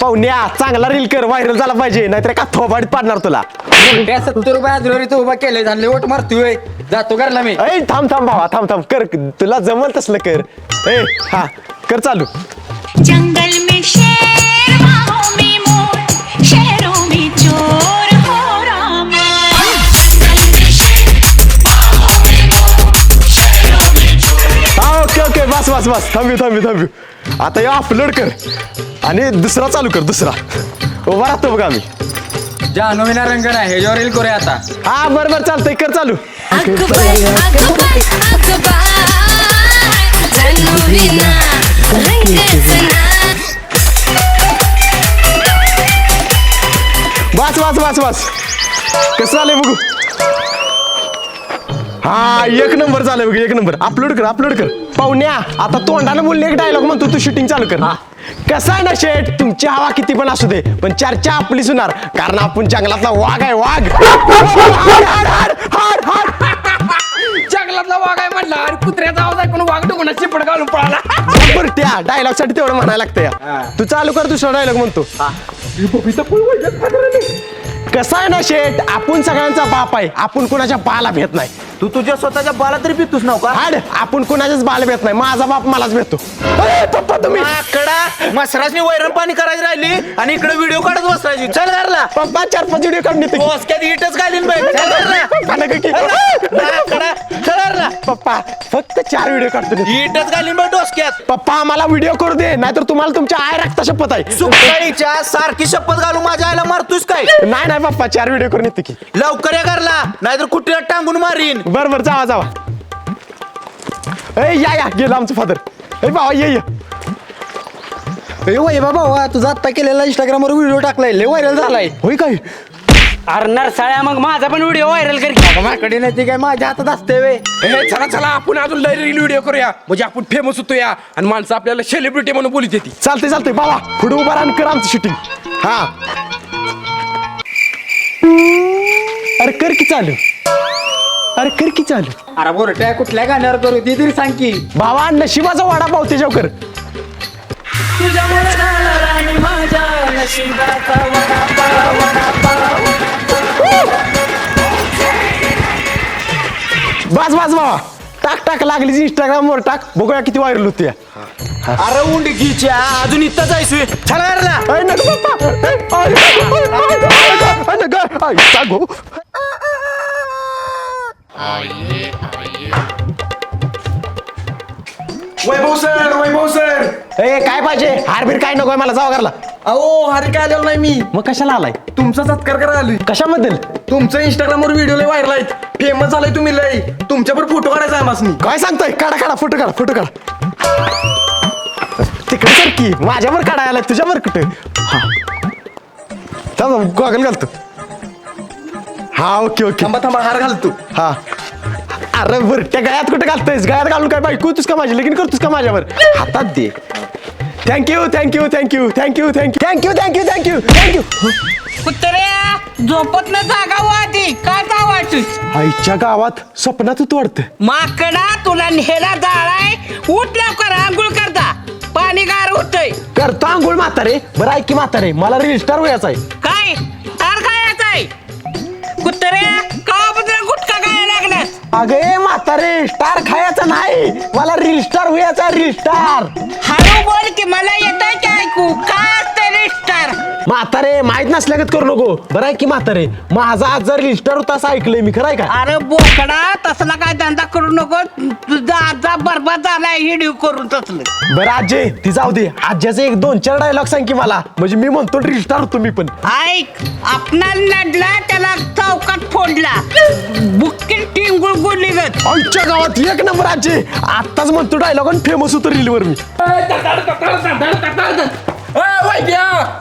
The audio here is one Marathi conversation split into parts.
पाहुण्या चांगला रील कर व्हायरल झाला पाहिजे नाहीतर का थोबाडीत पाडणार तुला? त्या सत्तर रुपये आज उभा केले झाले ओट मारतोय जातो घरला मी. ऐ थांब थांब भावा थांब थांब कर तुला जमल तसलं कर. ए हा कर चालू. जंगल में शेर बाहों में मोर शहरों में चोर हो रामा जंगल में शेर बाहों में मोर शहरों में चोर हा ओके ओके बस बस बस थांबू थांबू थांबू. आता हे अपलोड कर. आणि दुसरा चालू कर दुसरा. उभा राहतो बघा आम्ही. जानवीना रंग नाही ह्याच्यावर रील करूया आता. हा बरं बरं चालतंय कर चालू. अकबर अकबर अकबर बस बस बस बस. कसं झालंय बघू? हा एक नंबर झालंय बघ एक नंबर. अपलोड कर अपलोड कर. पाहुण्या आता तोंडानं बोलले एक डायलॉग म्हणतो तू शूटिंग चालू कर. कसं आहे ना शेट तुमची हवा किती पण असू दे पण चर्चा आपली सुनार. कारण आपण जंगलातला वाघ आहे वाघ. जंगलातला वाघ आहे म्हणला. आणि कुत्र्याचा आवाज ऐकून वाघ डुकून चिपड घालून पळाला. बरं त्या डायलॉगसाठी तेवढं म्हणायला लागतं या. तू चालू कर दुसरा डायलॉग म्हणतो. कसं आहे ना शेट आपण सगळ्यांचा बाप आहे. आपण कुणाच्या बाला भेट नाही. तू तुझ्या स्वतःच्या बाला तरी पितूस नाव का? हाड आपण कुणाच्याच बाला भेट नाही. माझा बाप मलाच भेटतो. अरे, पप्पा तुम्ही. आकडा मसरासनी वैरण पाणी करायची राहिली आणि इकडे व्हिडिओ काढत बसरायची चल घरला. पप्पा चार पाच व्हिडिओ काढून येते बसक्यात इटच घालीन बाई. व्हिडिओ काढतो मी. इटच घालीन बाई डोसक्यात. पप्पा आम्हाला व्हिडिओ करू दे नाहीतर तुम्हाला तुमच्या आय रक्ता शपथ आहे. सुकाळीच्या सारखी शपथ घालून माझ्या आईला मारतोस काय? नाही नाही पप्पा चार व्हिडिओ करून येते की. लवकर या घरला नाहीतर कुठे टांगून मारीन. बर बर जावा जावा. ए या या गेलं आमचं फादर ए बाबा ये ये. ए वय बाबा तुझा आत्ता केलेला इंस्टाग्रामवर व्हिडिओ टाकलाय लय व्हायरल झालाय. होय काय? अरे नरसाळ्या मग माझा पण व्हिडिओ व्हायरल कर की. माझ्याकडे नाही ते काय माझ्या हातात असते वे. हे चला चला आपण अजून लय रील व्हिडिओ करूया. म्हणजे आपण फेमस होतो या. आणि माणसं आपल्याला सेलिब्रिटी म्हणून बोलत येते चालते चालते बाबा पुढे उभा राहून कर आमचं शूटिंग हा. अरे कर की चालू. अरे कर की चालू. अरे बोरट्या कुठल्या गाण्यावर करू? ती तरी सांग की. भावा नशिबाचा वाडा पाव त्याच्यावर कर राणी माझ्या नशिबाचा बस बस बा टाक टाक लागलीच इंस्टाग्राम वर टाक बघूया किती व्हायरल होते अरे उंडी घीच्या अजून इथं जायचोय चला वैभव सर वैभव सर ए काय पाहिजे? हारबीर काय नको मला जावा करला अहो हरी काय आलेलो नाही मी. मग कशाला आलाय? तुमचा सत्कार करायला आलोय. कशाबद्दल? तुमचं इंस्टाग्रामवर व्हिडिओ लय व्हायरल आहेत. फेमस झालाय तुम्ही लय. तुमच्यावर फोटो काढायचा आहे मासनी. काय सांगतोय? काढा काढा फोटो काढा फोटो काढा. तिकडे सर की माझ्यावर काढायला आलाय तुझ्यावर कुठे? हा. गॉगल घालतो. हा ओके ओके. थांबा थांबा हार घालतो. हा. अरे बर त्या गळ्यात कुठे घालतोयस? गळ्यात घालून काय बायको तुस का माझी? लगीन करतोस का माझ्यावर? हातात दे. Thank you thank you thank you thank you thank you thank you thank you thank you thank you कुत्र्या झोपत ना जागा वाटी काय जावायचीस आईच्या गावात स्वप्नात वाढतं माकडा तुला नेला जाळाय. उठ लवकर आंघोळ करता. पाणी गार होतय. करतो आंघोळ म्हातारे. बरं ऐक की म्हातारे मला रील स्टार व्हायचा आहे काय? अगे म्हातारे स्टार खायचा नाही. मला रील स्टार व्हायचा रील स्टार हळू बोल की मला म्हातारे माहीत नसल्यागत करू नको. बरं आहे की म्हातारे? माझा आज जर रील स्टार होता असं ऐकलंय मी खरं आहे का? अरे बोकडा तसला काय धंदा करू नको. तुझा आजा बरबाद झालाय हिडिओ करून तसलं. बरं आजे ती जाऊ दे. आज्याचे एक दोन चार डायलॉग सांग की मला. म्हणजे मी म्हणतो रील स्टार होतो मी पण. ऐक आपणा लढला त्याला चौकात फोडला. बुक्की टिंगुळ गुडली गत. आईच्या गावात एक नंबर आजे. आत्ताच म्हणतो डायलॉग आणि फेमस होतो रीलवर मी.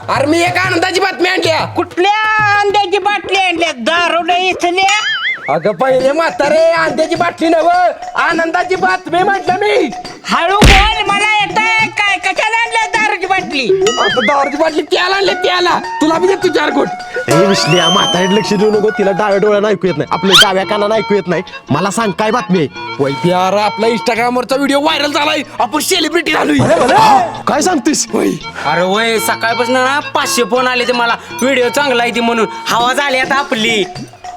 अरे मी एक आनंदाची बातमी आणल्या कुठल्या अंड्याची बाटली आणल्या? दारुडे इथल्या अगं पहिले म्हातारे अंड्याची बाटली नव आनंदाची बातमी म्हटलं मी. हळू बोल मला येत काय कशाला आणलं दारूची बाटली? आता दारूची बाटली त्याला आणले त्याला तुला बी देतो चार कोट ए विश्लिया म्हातारीत लक्ष देऊ नको. तिला डाव्या डोळ्यानं ऐकू येत नाही. आपल्या डाव्या कानानं ऐकू येत नाही. मला सांग काय बातमी आहे? वैद्य यार आपला इंस्टाग्रामवरचा व्हिडिओ व्हायरल झालाय. आपण सेलिब्रिटी झालोय. हा, काय सांगतेस? अरे वय सकाळपासून ना पाचशे फोन आले ते मला. व्हिडिओ चांगला आहे ती म्हणून. हवा झाली आता आपली.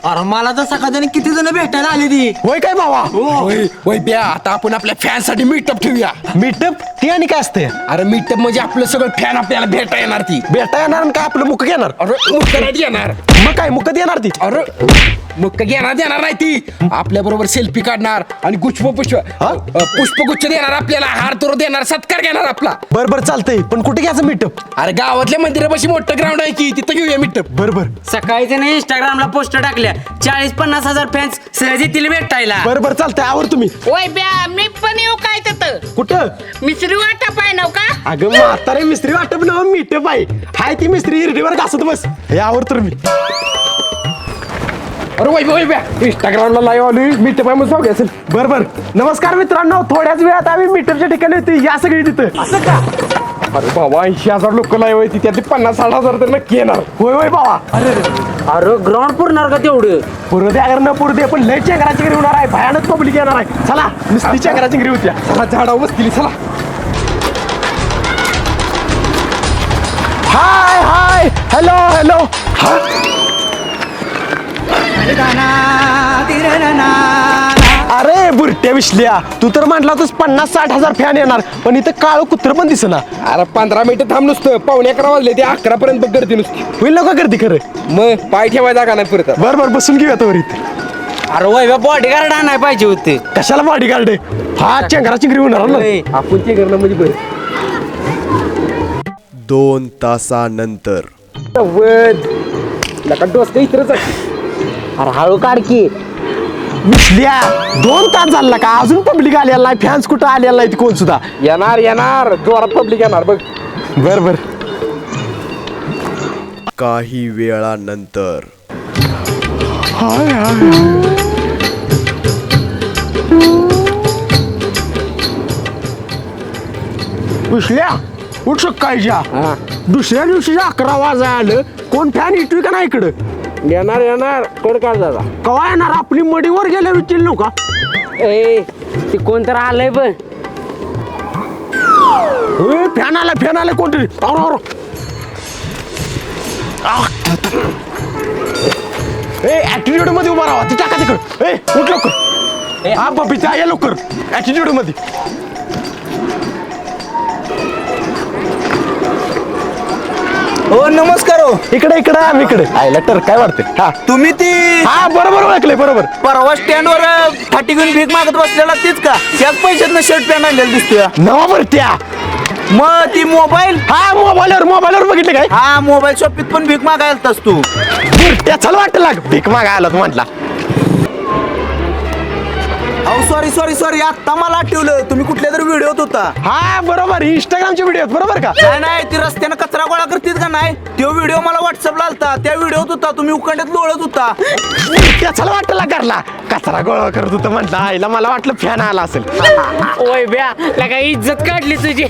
अरे मला तर सकाळच्याने किती जण भेटायला आली ती. होय काय भावा? वै- वैद्या आता आपण आपल्या फॅनसाठी मीटअप ठेवूया. मीटअप ती आणि काय असते अरे मीटअप म्हणजे आपलं सगळं फॅन आपल्याला भेटा येणार ती. भेटा येणार आणि काय आपलं मुख घेणार? अरे मुक्क नाही येणार. मग काय मुख येणार ती? अरे मुक्क घेणार देणार नाही ती. आपल्या बरोबर सेल्फी काढणार आणि गुच्छ पुष्प हा? अ, पुष्पगुच्छ देणार आपल्याला हार तुर देणार सत्कार घेणार आपला. बर बर चालतंय. पण कुठे घ्यायचं मीटअप अरे गावातल्या मंदिरापाशी मोठं ग्राउंड आहे की तिथं घेऊया मीटअप बर बर. सकाळी त्याने इंस्टाग्रामला पोस्ट टाकल्या. चाळीस पन्नास हजार फॅन्स सहज येतील भेटायला. बर बर चालतंय आवर तुम्ही. ओय ब्या मी पण येऊ काय तिथं कुठं? मिसरी वाटा पाय नव का? अगं म्हातारे मिस्त्री वाटप ना मीटअप आहे. हाय ती मिस्त्री हिरडीवर घासत बस. हे आवर तर मी. अरे वै वै इंस्टाग्रामला लाईव्ह आली मीटअप आहे मग जाऊ असेल बर बर नमस्कार मित्रांनो थोड्याच वेळात आम्ही मीटअपच्या ठिकाणी होतो या सगळी तिथं. असं का? अरे बाबा ऐंशी हजार लोक लाईव्ह आहे त्यातली पन्नास साठ हजार तर नक्की येणार. होय होय बाबा. अरे अरे. ग्राउंड पुरणार का तेवढं? पुरं दे अगर न पुरं दे पण लय चेंगरा चिंगरी होणार आहे. भयानक पब्लिक येणार आहे. चला नुसती चेंगरा चिंगरी होत्या. चला झाडावर बसतील चला. हाय हाय हॅलो हॅलो हा? अरे बुरट्या विसल्या तू तर म्हटला तूच पन्नास साठ हजार फॅन येणार पण इथं काळं कुत्र पण दिसना. अरे पंधरा मिनिटं थांब नुसतं. पावणे अकरा वाजले ते अकरा पर्यंत बघ गर्दी नुसती. होईल नका गर्दी खरं? मग पाय ठेवायचा का नाही परत. बर बर बसून घेऊया तर इथे. अरे वय बॉडी गार्ड आणाय पाहिजे होते. कशाला बॉडी गार्ड हा चेंगरा चिंगरी होणार ना? आपण ते करणं म्हणजे बरं. दोन तासानंतर. नव्वद लका डोसकं इतरच अरे हळू काढ की. विसल्या दोन तास झाला का? अजून पब्लिक आलेला नाही. फॅन्स कुठं आलेला नाही कोण सुद्धा? येणार येणार. जोरात पब्लिक येणार. बघ. बर बर. काही वेळानंतर. विसल्या उठ सकाळच्या हा. दुसऱ्या दिवशी अकरा वाजा आलं. कोण फॅन येतोय का नाही इकडं? येणार येणार. कड काढ दादा. कवा येणार? आपली मडीवर गेल्या विचार नव्हता ए ते कोण तर आलंय पण फॅन आला फॅन आला कोणतरी. आवर, आवर. आह. ए ऍटिट्यूडमध्ये उभा राहा. ती टाका तिकड. ए उठ लवकर. हा पप्पीचा या लवकर. ऍटिट्यूडमध्ये. हो नमस्कार हो. इकडे इकडे आम्ही इकडे. आयला तर काय वाटते हा. तुम्ही ती हा बरोबर ओळखले बरोबर. परवा स्टँडवर फाटी घेऊन भीक मागत बसलेला तीच का? त्याच पैशात शर्ट पॅन्ट आणलेला दिसतोय. नवा भरत्या मग ती मोबाईल हा मोबाईलवर मोबाईलवर बघितले काय? हा मोबाईल शॉपीत पण भीक मागायला तू. भरत्या चल वाटतं लाग भीक मागायला तू म्हटला सॉरी सॉरी सॉरी आता मला आठवलं. तुम्ही कुठल्या तरी व्हिडिओत होता. हा बरोबर. इंस्टाग्रामचे व्हिडिओ बरोबर का? नाही नाही ती रस्त्यानं कचरा गोळा करतील का नाही? तो व्हिडिओ मला व्हॉट्सअपला आलता. त्या व्हिडिओत होता. तुम्ही उखंड्यात लोळत होता. त्याला वाटलं करला कचरा गोळा करत होतं म्हटलं आईला मला वाटलं फॅन आला असेल. ओय ब्या लगा इज्जत काढली तुझी.